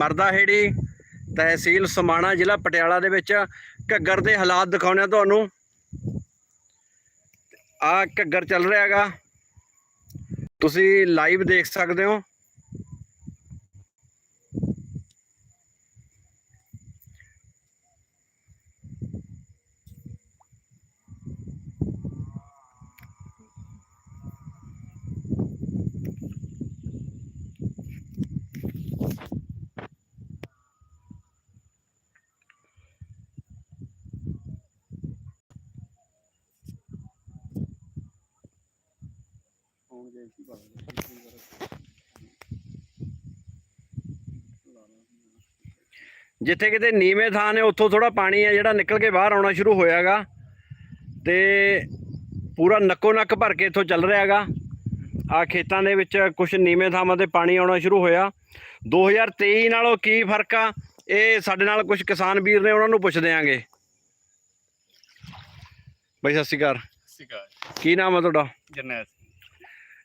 ਮਰਦਾਹੇੜੀ ਤਹਿਸੀਲ ਸਮਾਣਾ ਜ਼ਿਲ੍ਹਾ ਪਟਿਆਲਾ ਦੇ ਵਿੱਚ ਘੱਗਰ ਦੇ ਹਾਲਾਤ ਦਿਖਾਉਣੇ ਆ ਤੁਹਾਨੂੰ। ਆ ਘੱਗਰ ਚੱਲ ਰਿਹਾ ਹੈਗਾ। ਤੁਸੀਂ ਲਾਈਵ ਦੇਖ ਸਕਦੇ ਹੋ। ਜਿੱਥੇ ਕਿਤੇ ਨੀਵੇਂ ਥਾਂ ਨੇ ਉੱਥੋਂ ਥੋੜਾ ਪਾਣੀ ਹੈ ਜਿਹੜਾ ਨਿਕਲ ਕੇ ਬਾਹਰ ਆਉਣਾ ਸ਼ੁਰੂ ਹੋਇਆਗਾ ਤੇ ਪੂਰਾ ਨੱਕੋ ਨੱਕ ਭਰ ਕੇ ਇੱਥੋਂ ਚੱਲ ਰਿਹਾ ਹੈਗਾ ਆ ਖੇਤਾਂ ਦੇ ਵਿੱਚ ਕੁਝ ਨੀਵੇਂ ਥਾਵਾਂ ਤੇ ਪਾਣੀ ਆਉਣਾ ਸ਼ੁਰੂ ਹੋਇਆ। 2023 ਨਾਲੋਂ ਕੀ ਫ਼ਰਕ ਆ? ਇਹ ਸਾਡੇ ਨਾਲ ਕੁਝ ਕਿਸਾਨ ਵੀਰ ਨੇ ਉਹਨਾਂ ਨੂੰ ਪੁੱਛਦੇ ਆਂਗੇ। ਬਾਈ ਸਤਿ ਸ਼੍ਰੀ ਅਕਾਲ। ਸਿਕਾ ਕੀ ਨਾਮ ਹੈ ਤੁਹਾਡਾ? ਜਰਨੈਲ।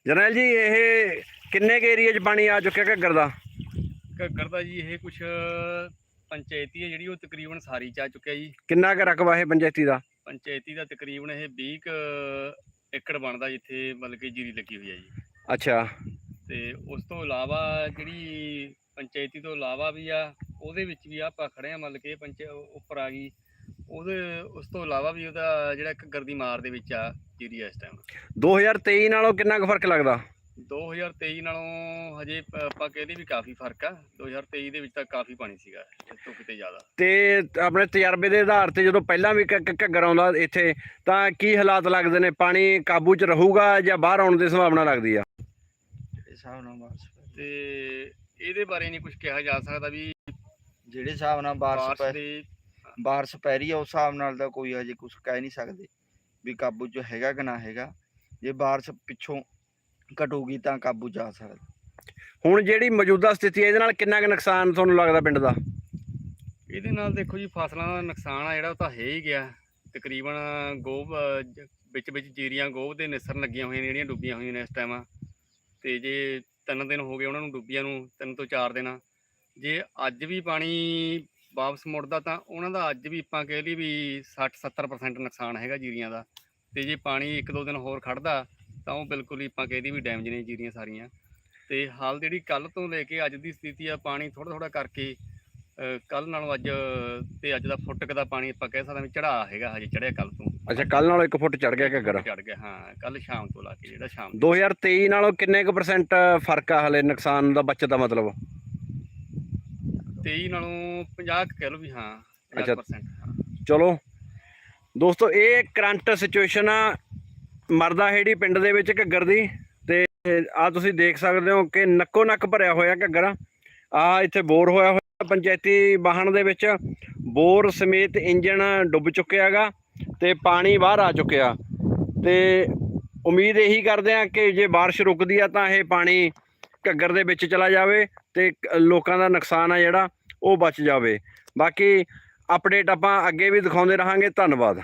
ਜਰਨੈਲ ਜੀ ਇਹ ਕਿੰਨੇ ਕੇ ਏਰੀਆ 'ਚ ਪਾਣੀ ਆ ਚੁੱਕਿਆ ਘੱਗਰ ਦਾ? ਘੱਗਰ ਦਾ ਜੀ ਇਹ ਕੁਛ ਪੰਚਾਇਤੀ ਹੈ ਜਿਹੜੀ ਉਹ ਤਕਰੀਬਨ ਸਾਰੀ ਚ ਆ ਚੁੱਕਿਆ ਜੀ। ਕਿੰਨਾ ਕੁ ਰਕਬਾ ਇਹ ਪੰਚਾਇਤੀ ਦਾ? ਪੰਚਾਇਤੀ ਦਾ ਤਕਰੀਬਨ ਇਹ 20 ਕੁ ਏਕੜ ਬਣਦਾ ਜਿੱਥੇ ਮਤਲਬ ਕਿ ਜੀਰੀ ਲੱਗੀ ਹੋਈ ਹੈ ਜੀ। ਅੱਛਾ। ਤੇ ਉਸ ਤੋਂ ਇਲਾਵਾ ਜਿਹੜੀ ਪੰਚਾਇਤੀ ਤੋਂ ਇਲਾਵਾ ਵੀ ਆ ਉਹਦੇ ਵਿੱਚ ਵੀ ਆਪਾਂ ਖੜੇ ਆ ਮਤਲਬ ਕਿ ਪੰਚ ਉੱਪਰ ਆ ਗਈ। ਉਹਦੇ ਉਸ ਤੋਂ ਇਲਾਵਾ ਵੀ ਉਹਦਾ ਜਿਹੜਾ ਘੱਗਰ ਦੀ ਮਾਰ ਦੇ ਵਿੱਚ ਆ ਜੀਰੀ ਇਸ ਟਾਈਮ 2023 ਨਾਲੋਂ ਕਿੰਨਾ ਕੁ ਫ਼ਰਕ ਲੱਗਦਾ? 2023 ਨਾਲੋਂ ਹਜੇ ਪ- ਆਪਾਂ ਕਹਿੰਦੇ ਵੀ ਕਾਫੀ ਫ਼ਰਕ ਆ। 2023 ਦੇ ਵਿੱਚ ਤਾਂ ਕਾਫੀ ਪਾਣੀ ਸੀਗਾ ਇਸ ਤੋਂ ਕਿਤੇ ਜ਼ਿਆਦਾ। ਤੇ ਆਪਣੇ ਤਜਰਬੇ ਦੇ ਆਧਾਰ ਤੇ ਜਦੋਂ ਪਹਿਲਾਂ ਵੀ ਘ- ਘ- ਘੱਗਰ ਆਉਂਦਾ ਇੱਥੇ ਤਾਂ ਕੀ ਹਾਲਾਤ ਲੱਗਦੇ ਨੇ? ਪਾਣੀ ਕਾਬੂ 'ਚ ਰਹੂਗਾ ਜਾਂ ਬਾਹਰ ਆਉਣ ਦੀ ਸੰਭਾਵਨਾ ਲੱਗਦੀ ਆ? ਜਿਹੜੇ ਹਿਸਾਬ ਨਾਲ ਬਾਰਿਸ਼ ਪੈ ਤੇ ਇਹਦੇ ਬਾਰੇ ਨਹੀਂ ਕੁਝ ਕਿਹਾ ਜਾ ਸਕਦਾ ਵੀ ਜਿਹੜੇ ਹਿਸਾਬ ਨਾਲ ਬਾਰਿਸ਼ ਬਾਰਿਸ਼ ਪੈ ਦੇ ਬਾਰਿਸ਼ ਪੈ ਰਹੀ ਆ ਉਸ ਹਿਸਾਬ ਨਾਲ ਤਾਂ ਕੋਈ ਅਜੇ ਕੁਝ ਕਹਿ ਨਹੀਂ ਸਕਦੇ ਵੀ ਕਾਬੂ 'ਚ ਹੈਗਾ ਕਿ ਨਾ ਹੈਗਾ। ਜੇ ਬਾਰਿਸ਼ ਪਿੱਛੋਂ ਘਟੂਗੀ ਤਾਂ ਕਾਬੂ 'ਚ ਆ ਸਕਦਾ। ਹੁਣ ਜਿਹੜੀ ਮੌਜੂਦਾ ਸਥਿਤੀ ਹੈ ਇਹਦੇ ਨਾਲ ਕਿੰਨਾ ਕੁ ਨੁਕਸਾਨ ਤੁਹਾਨੂੰ ਲੱਗਦਾ ਪਿੰਡ ਦਾ? ਇਹਦੇ ਨਾਲ ਦੇਖੋ ਜੀ ਫਸਲਾਂ ਦਾ ਨੁਕਸਾਨ ਆ ਜਿਹੜਾ ਉਹ ਤਾਂ ਹੈ ਹੀ ਗਿਆ। ਤਕਰੀਬਨ ਗੋਭ ਅਹ, ਜ- ਵਿੱਚ ਵਿੱਚ ਜੀਰੀਆਂ ਗੋਭ ਦੇ ਨਿਸਰਨ ਲੱਗੀਆਂ ਹੋਈਆਂ ਨੇ ਜਿਹੜੀਆਂ ਡੁੱਬੀਆਂ ਹੋਈਆਂ ਨੇ ਇਸ ਟਾਈਮ ਤੇ ਜੇ ਤਿੰਨ ਦਿਨ ਹੋ ਗਏ ਉਹਨਾਂ ਨੂੰ ਡੁੱਬੀਆਂ ਨੂੰ ਤਿੰਨ ਤੋਂ ਚਾਰ ਦਿਨ ਜੇ ਅੱਜ ਵੀ ਪਾਣੀ ਵਾਪਸ ਮੁੜਦਾ ਤਾਂ ਉਹਨਾਂ ਦਾ ਅੱਜ ਵੀ ਆਪਾਂ ਕਹਿ ਲਈ ਵੀ 60 70% ਨੁਕਸਾਨ ਹੈਗਾ ਜੀਰੀਆਂ ਦਾ। ਤੇ ਜੇ ਪਾਣੀ ਇੱਕ ਦੋ ਦਿਨ ਹੋਰ ਖੜਦਾ ਤਾਂ ਉਹ ਬਿਲਕੁਲ ਹੀ ਆਪਾਂ ਕਹਿ ਲਈ ਵੀ ਡੈਮੇਜ ਨੇ ਜੀਰੀਆਂ ਸਾਰੀਆਂ। ਤੇ ਹਾਲ ਜਿਹੜੀ ਕੱਲ ਤੋਂ ਲੈ ਕੇ ਅੱਜ ਦੀ ਸਥਿਤੀ ਆ ਪਾਣੀ ਥੋੜਾ ਥੋੜਾ ਕਰਕੇ ਕੱਲ ਨਾਲੋਂ ਅੱਜ ਤੇ ਅੱਜ ਦਾ ਫੁੱਟ ਕੁ ਦਾ ਪਾਣੀ ਆਪਾਂ ਕਹਿ ਸਕਦੇ ਵੀ ਚੜਾ ਹੈਗਾ ਹਜੇ ਚੜਿਆ ਕੱਲ ਤੋਂ। ਅੱਛਾ ਕੱਲ ਨਾਲੋਂ 1 ਫੁੱਟ ਚੜ ਗਿਆ ਘੱਗਰ ਚੜ ਗਿਆ ਹਾਂ ਕੱਲ ਸ਼ਾਮ ਤੋਂ ਲਾ ਕੇ ਜਿਹੜਾ ਸ਼ਾਮ 2023 ਨਾਲੋਂ ਕਿੰਨੇ ਕੁ ਪਰਸੈਂਟ ਫ਼ਰਕ ਆ ਹਲੇ ਨੁਕਸਾਨ ਦਾ ਬਚਤ ਦਾ ਮਤਲਬ? 23 ਨਾਲੋਂ 50 ਕੁ ਕਹਿ ਲਓ ਵੀ ਹਾਂ ਅੱਛਾ। 50% ਹਾਂ। ਚਲੋ ਦੋਸਤੋ ਇਹ ਕਰੰਟ ਸਿਚੁਏਸ਼ਨ ਆ ਮਰਦਾਹੇੜੀ ਪਿੰਡ ਦੇ ਵਿੱਚ ਘੱਗਰ ਦੀ ਤੇ ਆ ਤੁਸੀਂ ਦੇਖ ਸਕਦੇ ਹੋ ਕਿ ਨੱਕੋ ਨੱਕ ਭਰਿਆ ਹੋਇਆ ਘੱਗਰ ਆ। ਇੱਥੇ ਬੋਰ ਹੋਇਆ ਹੋਇਆ ਪੰਚਾਇਤੀ ਵਾਹਣ ਦੇ ਵਿੱਚ। ਬੋਰ ਸਮੇਤ ਇੰਜਣ ਡੁੱਬ ਚੁੱਕਿਆ ਹੈਗਾ ਤੇ ਪਾਣੀ ਬਾਹਰ ਆ ਚੁੱਕਿਆ। ਤੇ ਉਮੀਦ ਇਹੀ ਕਰਦੇ ਆ ਕਿ ਜੇ ਬਾਰਿਸ਼ ਰੁਕਦੀ ਆ ਤਾਂ ਇਹ ਪਾਣੀ ਘੱਗਰ ਦੇ ਵਿੱਚ ਚਲਾ ਜਾਵੇ ਤੇ ਲੋਕਾਂ ਦਾ ਨੁਕਸਾਨ ਆ ਜਿਹੜਾ, ਉਹ ਬਚ ਜਾਵੇ। ਬਾਕੀ ਅਪਡੇਟ ਆਪਾਂ ਅੱਗੇ ਵੀ ਦਿਖਾਉਂਦੇ ਰਹਾਂਗੇ। ਧੰਨਵਾਦ।